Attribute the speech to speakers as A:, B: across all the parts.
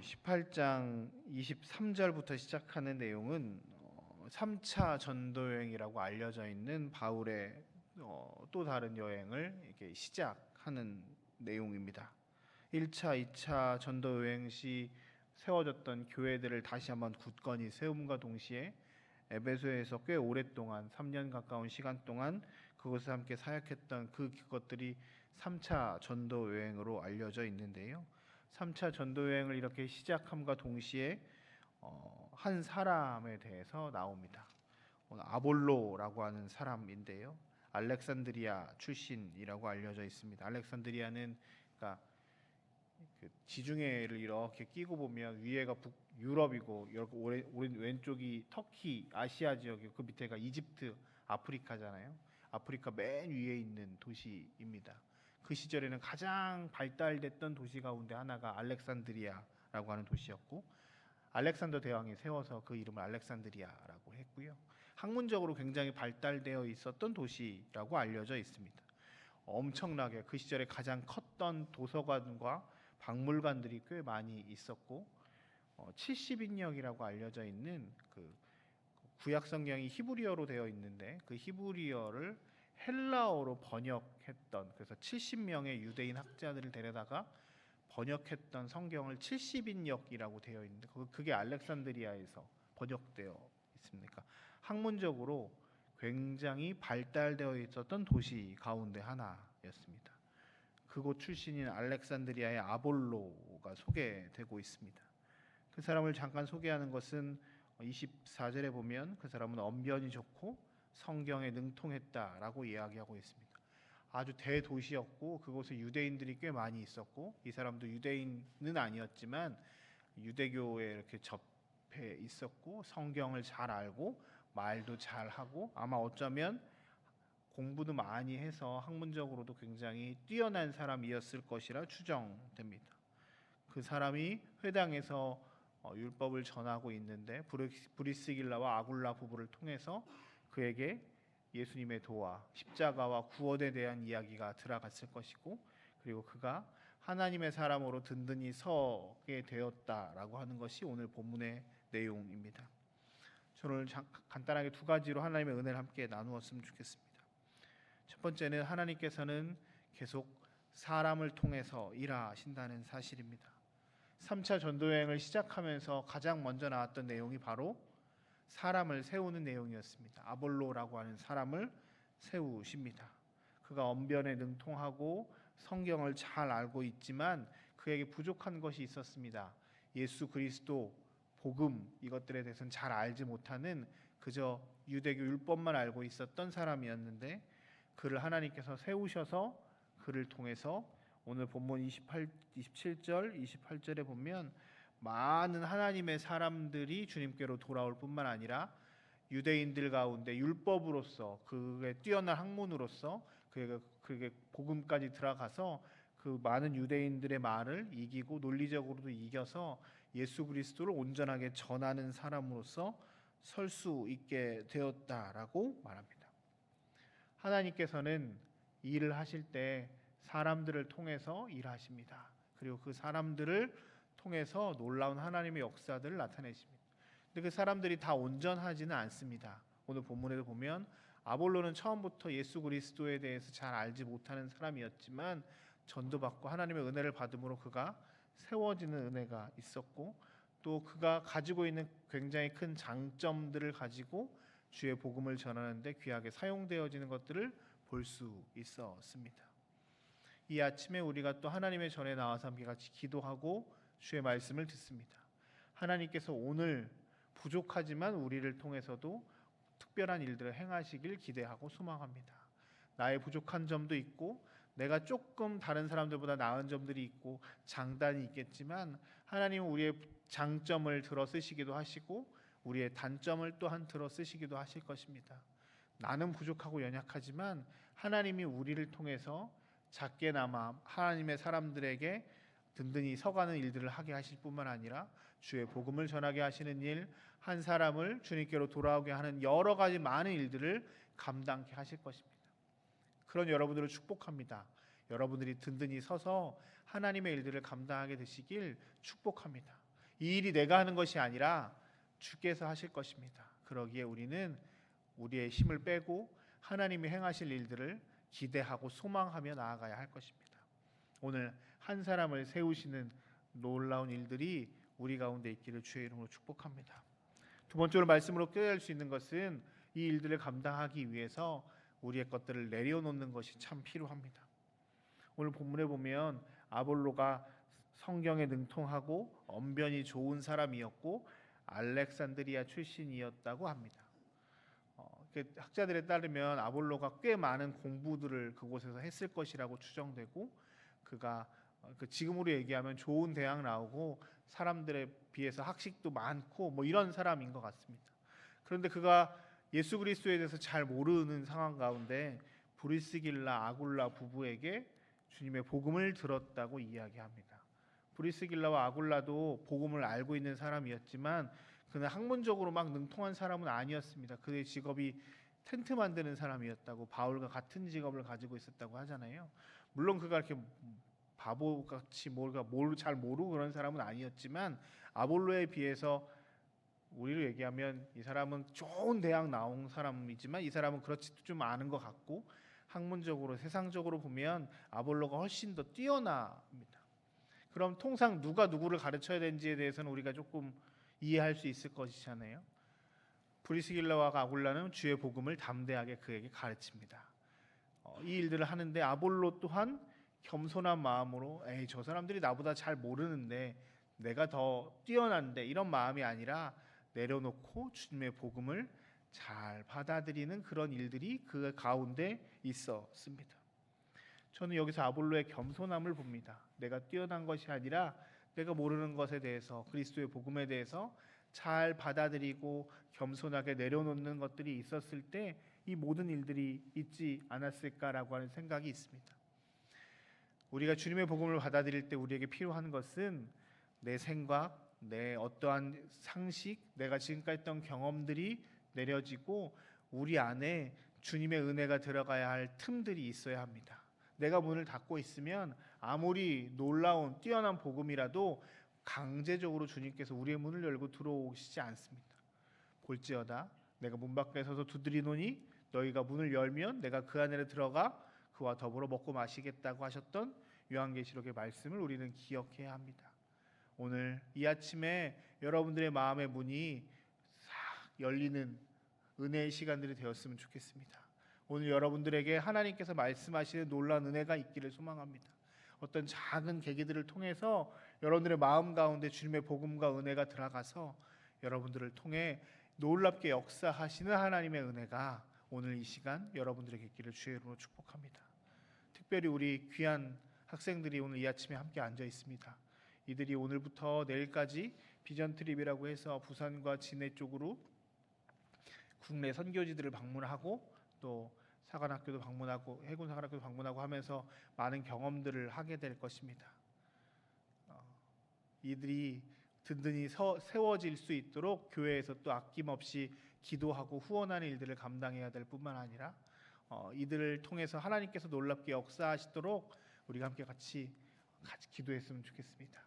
A: 18장 23절부터 시작하는 내용은 어, 3차 전도 여행이라고 알려져 있는 바울의 어, 또 다른 여행을 이렇게 시작하는 내용입니다. 1차, 2차 전도 여행 시 세워졌던 교회들을 다시 한번 굳건히 세움과 동시에 에베소에서 꽤 오랫동안 3년 가까운 시간 동안 그것을 함께 사역했던 그 것들이 3차 전도 여행으로 알려져 있는데요. 3차 전도 여행을 이렇게 시작함과 동시에 어, 한 사람에 대해서 나옵니다. 오늘 아볼로라고 하는 사람인데요. 알렉산드리아 출신이라고 알려져 있습니다. 알렉산드리아는 그러니까 그 지중해를 이렇게 끼고 보면 위에가 북 유럽이고 이렇게 오래, 오른 왼쪽이 터키 아시아 지역이고 그 밑에가 이집트 아프리카잖아요. 아프리카 맨 위에 있는 도시입니다. 그 시절에는 가장 발달됐던 도시 가운데 하나가 알렉산드리아라고 하는 도시였고 알렉산더 대왕이 세워서 그 이름을 알렉산드리아라고 했고요. 학문적으로 굉장히 발달되어 있었던 도시라고 알려져 있습니다. 엄청나게 그 시절에 가장 컸던 도서관과 박물관들이 꽤 많이 있었고 어, 70인역이라고 알려져 있는 그 구약 성경이 히브리어로 되어 있는데 그 히브리어를 헬라어로 번역 했던 그래서 70명의 유대인 학자들을 데려다가 번역했던 성경을 70인역이라고 되어 있는데 그- 그게 알렉산드리아에서 번역되어 있습니까? 학문적으로 굉장히 발달되어 있었던 도시 가운데 하나였습니다. 그곳 출신인 알렉산드리아의 아볼로가 소개되고 있습니다. 그 사람을 잠깐 소개하는 것은 24절에 보면 그 사람은 언변이 좋고 성경에 능통했다라고 이야기하고 있습니다. 아주 대도시였고 그곳에 유대인들이 꽤 많이 있었고 이 사람도 유대인은 아니었지만 유대교에 이렇게 접해 있었고 성경을 잘 알고 말도 잘 하고 아마 어쩌면 공부도 많이 해서 학문적으로도 굉장히 뛰어난 사람이었을 것이라 추정됩니다. 그 사람이 회당에서 어, 율법을 전하고 있는데 브리스- 브리스길라와 아굴라 부부를 통해서 그에게 예수님의 도와 십자가와 구원에 대한 이야기가 들어갔을 것이고 그리고 그가 하나님의 사람으로 든든히 서게 되었다라고 하는 것이 오늘 본문의 내용입니다. 잠- 간단하게 두 가지로 하나님의 은혜를 함께 나누었으면 좋겠습니다. 첫 번째는 하나님께서는 계속 사람을 통해서 일하신다는 사실입니다. 3차 전도 여행을 시작하면서 가장 먼저 나왔던 내용이 바로 사람을 세우는 내용이었습니다. 아볼로라고 하는 사람을 세우십니다. 그가 언변에 능통하고 성경을 잘 알고 있지만 그에게 부족한 것이 있었습니다. 예수 그리스도 복음 이것들에 대해서는 잘 알지 못하는 그저 유대교 율법만 알고 있었던 사람이었는데 그를 하나님께서 세우셔서 그를 통해서 오늘 본문 28 27절 28절에 보면 많은 하나님의 사람들이 주님께로 돌아올 뿐만 아니라 유대인들 가운데 율법으로서 그의 뛰어난 학문으로서 그에게 그에게 복음까지 들어가서 그 많은 유대인들의 말을 이기고 논리적으로도 이겨서 예수 그리스도를 온전하게 전하는 사람으로서 설 수 있게 되었다라고 말합니다. 하나님께서는 일을 하실 때 사람들을 통해서 일하십니다. 그리고 그 사람들을 통해서 놀라운 하나님의 역사들을 나타내십니다. 근데 그 사람들이 다 온전하지는 않습니다. 오늘 본문에도 보면 아볼로는 처음부터 예수 그리스도에 대해서 잘 알지 못하는 사람이었지만 전도받고 하나님의 은혜를 받음으로 그가 세워지는 은혜가 있었고 또 그가 가지고 있는 굉장히 큰 장점들을 가지고 주의 복음을 전하는데 귀하게 사용되어지는 것들을 볼 수 있었습니다. 이 아침에 우리가 또 하나님의 전에 나와서 함께 같이 기도하고 주의 말씀을 듣습니다. 하나님께서 오늘 부족하지만 우리를 통해서도 특별한 일들을 행하시길 기대하고 소망합니다. 나의 부족한 점도 있고 내가 조금 다른 사람들보다 나은 점들이 있고 장단이 있겠지만 하나님은 우리의 장점을 들어 쓰시기도 하시고 우리의 단점을 또한 들어 쓰시기도 하실 것입니다. 나는 부족하고 연약하지만 하나님이 우리를 통해서 작게나마 하나님의 사람들에게 든든히 서가는 일들을 하게 하실 뿐만 아니라 주의 복음을 전하게 하시는 일, 한 사람을 주님께로 돌아오게 하는 여러 가지 많은 일들을 감당케 하실 것입니다. 그런 여러분들을 축복합니다. 여러분들이 든든히 서서 하나님의 일들을 감당하게 되시길 축복합니다. 이 일이 내가 하는 것이 아니라 주께서 하실 것입니다. 그러기에 우리는 우리의 힘을 빼고 하나님이 행하실 일들을 기대하고 소망하며 나아가야 할 것입니다. 오늘 한 사람을 세우시는 놀라운 일들이 우리 가운데 있기를 주의 이름으로 축복합니다. 두 번째로 말씀으로 깨달을 수 있는 것은 이 일들을 감당하기 위해서 우리의 것들을 내려놓는 것이 참 필요합니다. 오늘 본문에 보면 아볼로가 성경에 능통하고 언변이 좋은 사람이었고 알렉산드리아 출신이었다고 합니다. 어, 그 학자들에 따르면 아볼로가 꽤 많은 공부들을 그곳에서 했을 것이라고 추정되고 그가 지금으로 얘기하면 좋은 대학 나오고 사람들에 비해서 학식도 많고 뭐 이런 사람인 것 같습니다. 그런데 그가 예수 그리스도에 대해서 잘 모르는 상황 가운데 브리스길라 아굴라 부부에게 주님의 복음을 들었다고 이야기합니다. 브리스길라와 아굴라도 복음을 알고 있는 사람이었지만 그는 학문적으로 막 능통한 사람은 아니었습니다. 그의 직업이 텐트 만드는 사람이었다고 바울과 같은 직업을 가지고 있었다고 하잖아요. 물론 그가 이렇게 바보같이 뭘가 뭘 잘 모르고 그런 사람은 아니었지만 아볼로에 비해서 우리로 얘기하면 이 사람은 좋은 대학 나온 사람이지만 이 사람은 그렇지도 좀 아는 것 같고 학문적으로 세상적으로 보면 아볼로가 훨씬 더 뛰어납니다. 그럼 통상 누가 누구를 가르쳐야 되는지에 대해서는 우리가 조금 이해할 수 있을 것이잖아요. 브리스길라와 아굴라는 주의 복음을 담대하게 그에게 가르칩니다. 어, 이 일들을 하는데 아볼로 또한 겸손한 마음으로 에이 저 사람들이 나보다 잘 모르는데 내가 더 뛰어난데 이런 마음이 아니라 내려놓고 주님의 복음을 잘 받아들이는 그런 일들이 그 가운데 있었습니다. 저는 여기서 아볼로의 겸손함을 봅니다. 내가 뛰어난 것이 아니라 내가 모르는 것에 대해서 그리스도의 복음에 대해서 잘 받아들이고 겸손하게 내려놓는 것들이 있었을 때 이 모든 일들이 있지 않았을까라고 하는 생각이 있습니다. 우리가 주님의 복음을 받아들일 때 우리에게 필요한 것은 내 생각, 내 어떠한 상식, 내가 지금까지 했던 경험들이 내려지고 우리 안에 주님의 은혜가 들어가야 할 틈들이 있어야 합니다. 내가 문을 닫고 있으면 아무리 놀라운 뛰어난 복음이라도 강제적으로 주님께서 우리의 문을 열고 들어오시지 않습니다. 볼지어다 내가 문 밖에 서서 두드리노니 너희가 문을 열면 내가 그 안에 들어가 그와 더불어 먹고 마시겠다고 하셨던 요한계시록의 말씀을 우리는 기억해야 합니다. 오늘 이 아침에 여러분들의 마음의 문이 싹 열리는 은혜의 시간들이 되었으면 좋겠습니다. 오늘 여러분들에게 하나님께서 말씀하시는 놀라운 은혜가 있기를 소망합니다. 어떤 작은 계기들을 통해서 여러분들의 마음 가운데 주님의 복음과 은혜가 들어가서 여러분들을 통해 놀랍게 역사하시는 하나님의 은혜가 오늘 이 시간 여러분들에게 있기를 주의 이름으로 축복합니다. 특별히 우리 귀한 학생들이 오늘 이 아침에 함께 앉아 있습니다. 이들이 오늘부터 내일까지 비전 트립이라고 해서 부산과 진해 쪽으로 국내 선교지들을 방문하고 또 사관학교도 방문하고 해군 사관학교도 방문하고 하면서 많은 경험들을 하게 될 것입니다. 어, 이들이 든든히 서, 세워질 수 있도록 교회에서 또 아낌없이 기도하고 후원하는 일들을 감당해야 될 뿐만 아니라 어, 이들을 통해서 하나님께서 놀랍게 역사하시도록 우리가 함께 같이 같이 기도했으면 좋겠습니다.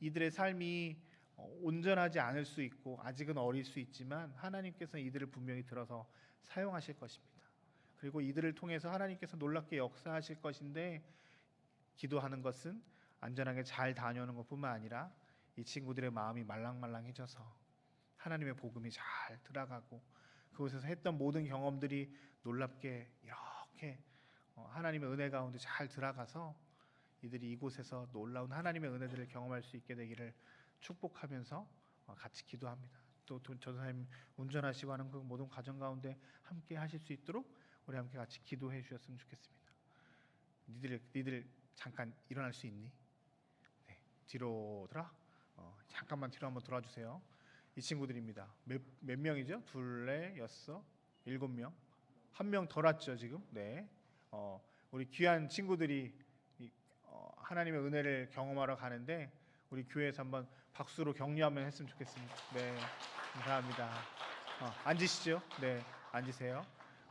A: 이들의 삶이 어, 온전하지 않을 수 있고 아직은 어릴 수 있지만 하나님께서 이들을 분명히 들어서 사용하실 것입니다. 그리고 이들을 통해서 하나님께서 놀랍게 역사하실 것인데 기도하는 것은 안전하게 잘 다녀오는 것뿐만 아니라 이 친구들의 마음이 말랑말랑해져서 하나님의 복음이 잘 들어가고 그곳에서 했던 모든 경험들이 놀랍게 이렇게 어, 하나님의 은혜 가운데 잘 들어가서 이들이 이곳에서 놀라운 하나님의 은혜들을 경험할 수 있게 되기를 축복하면서 어, 같이 기도합니다. 또 전사님 운전하시고 하는 그 모든 과정 가운데 함께 하실 수 있도록 우리 함께 같이 기도해 주셨으면 좋겠습니다. 니들 니들 잠깐 일어날 수 있니? 네, 뒤로 돌아. 어, 잠깐만 뒤로 한번 돌아주세요. 이 친구들입니다. 몇, 몇 명이죠? 둘, 넷, 여섯, 일곱 명. 한명더 왔죠 지금. 네. 어, 우리 귀한 친구들이 이, 어, 하나님의 은혜를 경험하러 가는데 우리 교회에서 한번 박수로 격려하면 했으면 좋겠습니다. 네, 감사합니다. 어, 앉으시죠. 네, 앉으세요.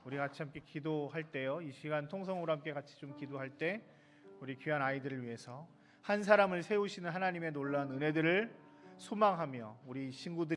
A: 우리 같이 함께 기도할 때요. 이 시간 통성으로 함께 같이 좀 기도할 때 우리 귀한 아이들을 위해서 한 사람을 세우시는 하나님의 놀라운 은혜들을 소망하며 우리 친구들이